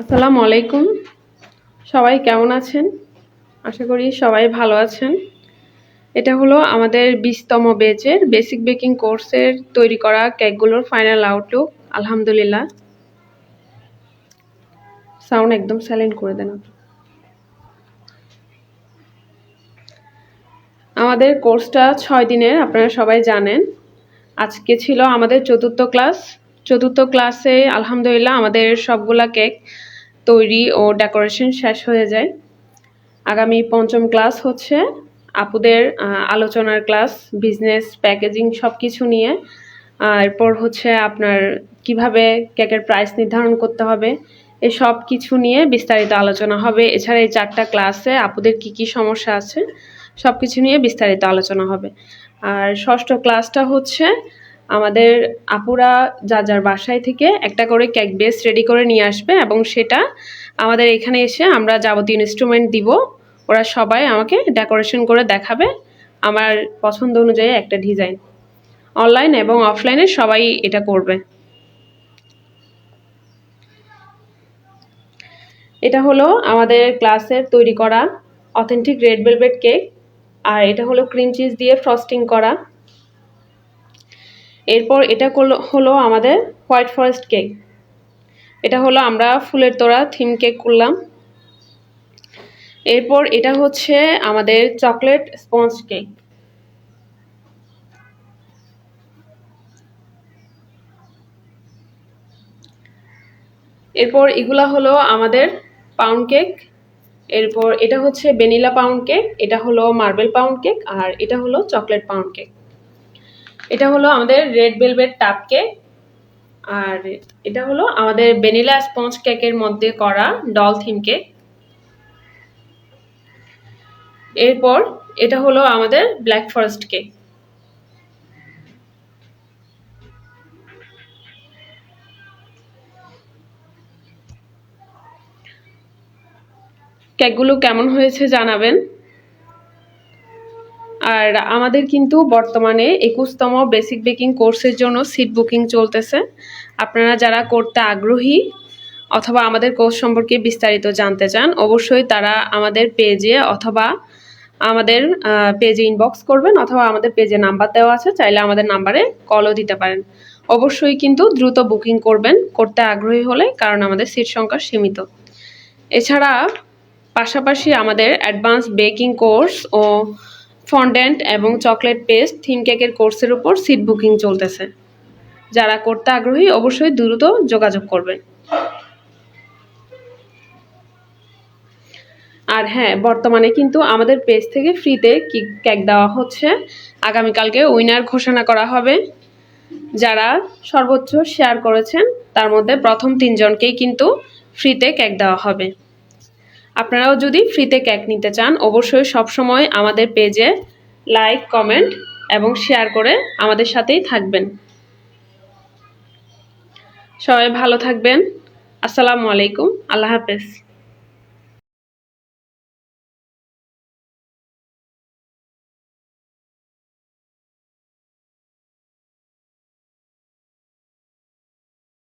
আসসালামু আলাইকুম। সবাই কেমন আছেন? আশা করি সবাই ভালো আছেন। এটা হলো আমাদের বিশতম বেচের বেসিক বেকিং কোর্সের তৈরি করা কেকগুলোর ফাইনাল আউটলুক আলহামদুলিল্লাহ। সাউন্ড একদম সাইলেন্ট করে দেন আমাদের কোর্সটা ছয় দিনের, আপনারা সবাই জানেন। আজকে ছিল আমাদের চতুর্থ ক্লাস চতুর্থ ক্লাসে আলহামদুলিল্লাহ আমাদের সবগুলা কেক তৈরি ও ডেকোরেশন শেষ হয়ে যায়। আগামী পঞ্চম ক্লাস হচ্ছে আপুদের আলোচনার ক্লাস, বিজনেস, প্যাকেজিং সব কিছু নিয়ে এরপর হচ্ছে আপনার কীভাবে কেকের প্রাইস নির্ধারণ করতে হবে এই সব কিছু নিয়ে বিস্তারিত আলোচনা হবে। এছাড়া এই চারটা ক্লাসে আপুদের কি কি সমস্যা আছে সব কিছু নিয়ে বিস্তারিত আলোচনা হবে। আর ষষ্ঠ ক্লাসটা হচ্ছে আমাদের আপুরা যা যার বাসায় থেকে একটা করে কেক বেস রেডি করে নিয়ে আসবে এবং সেটা আমাদের এখানে এসে আমরা যাবতীয় ইনস্ট্রুমেন্ট দিব। ওরা সবাই আমাকে ডেকোরেশন করে দেখাবে আমার পছন্দ অনুযায়ী একটা ডিজাইন অনলাইন এবং অফলাইনে সবাই এটা করবে। এটা হলো আমাদের ক্লাসের তৈরি করা অথেন্টিক রেড ভেলভেট কেক আর এটা হলো ক্রিম চিজ দিয়ে ফ্রস্টিং করা। এরপর এটা হলো আমাদের হোয়াইট ফরেস্ট কেক। এটা হলো আমরা ফুলের তোড়া থিম কেক করলাম। এরপর এটা হচ্ছে আমাদের চকলেট স্পঞ্জ কেক। এরপর এগুলা হলো আমাদের পাউন্ড কেক। এরপর এটা হচ্ছে ভ্যানিলা পাউন্ড কেক, এটা হলো মার্বেল পাউন্ড কেক, আর এটা হলো চকলেট পাউন্ড কেক। এটা হলো আমাদের রেড বেলভেট টাপ কেক আর এটা হলো আমাদের ভ্যানিলা স্পঞ্জ কেকের মধ্যে করা ডল থিম কেক এরপর এটা হলো আমাদের ব্ল্যাক ফরেস্ট কেক কেকগুলো কেমন হয়েছে জানাবেন। আর আমাদের কিন্তু বর্তমানে একুশতম বেসিক বেকিং কোর্সের জন্য সিট বুকিং চলতেছে। আপনারা যারা করতে আগ্রহী অথবা আমাদের কোর্স সম্পর্কে বিস্তারিত জানতে চান, অবশ্যই তারা আমাদের পেজে অথবা আমাদের পেজে ইনবক্স করবেন অথবা আমাদের পেজে নাম্বার দেওয়া আছে, চাইলে আমাদের নাম্বারে কলও দিতে পারেন। অবশ্যই কিন্তু দ্রুত বুকিং করবেন করতে আগ্রহী হলে, কারণ আমাদের সিট সংখ্যা সীমিত। এছাড়া পাশাপাশি আমাদের অ্যাডভান্স বেকিং কোর্স ও ফন্ডেন্ট এবং চকলেট পেস্ট, থিম কেকের কোর্সের উপর সিট বুকিং চলতেছে। যারা করতে আগ্রহী অবশ্যই দ্রুত যোগাযোগ করবেন। আর হ্যাঁ বর্তমানে কিন্তু আমাদের পেজ থেকে ফ্রিতে কেক দেওয়া হচ্ছে। আগামীকালকে উইনার ঘোষণা করা হবে। যারা সর্বোচ্চ শেয়ার করেছেন, তার মধ্যে প্রথম তিনজনকেই কিন্তু ফ্রিতে কেক দেওয়া হবে। আপনারাও যদি ফ্রিতে কেক নিতে চান, অবশ্যই সবসময় আমাদের পেজে লাইক কমেন্ট এবং শেয়ার করে আমাদের সাথেই থাকবেন। সবাই ভালো থাকবেন। আসসালামু আলাইকুম। আল্লাহ হাফেজ।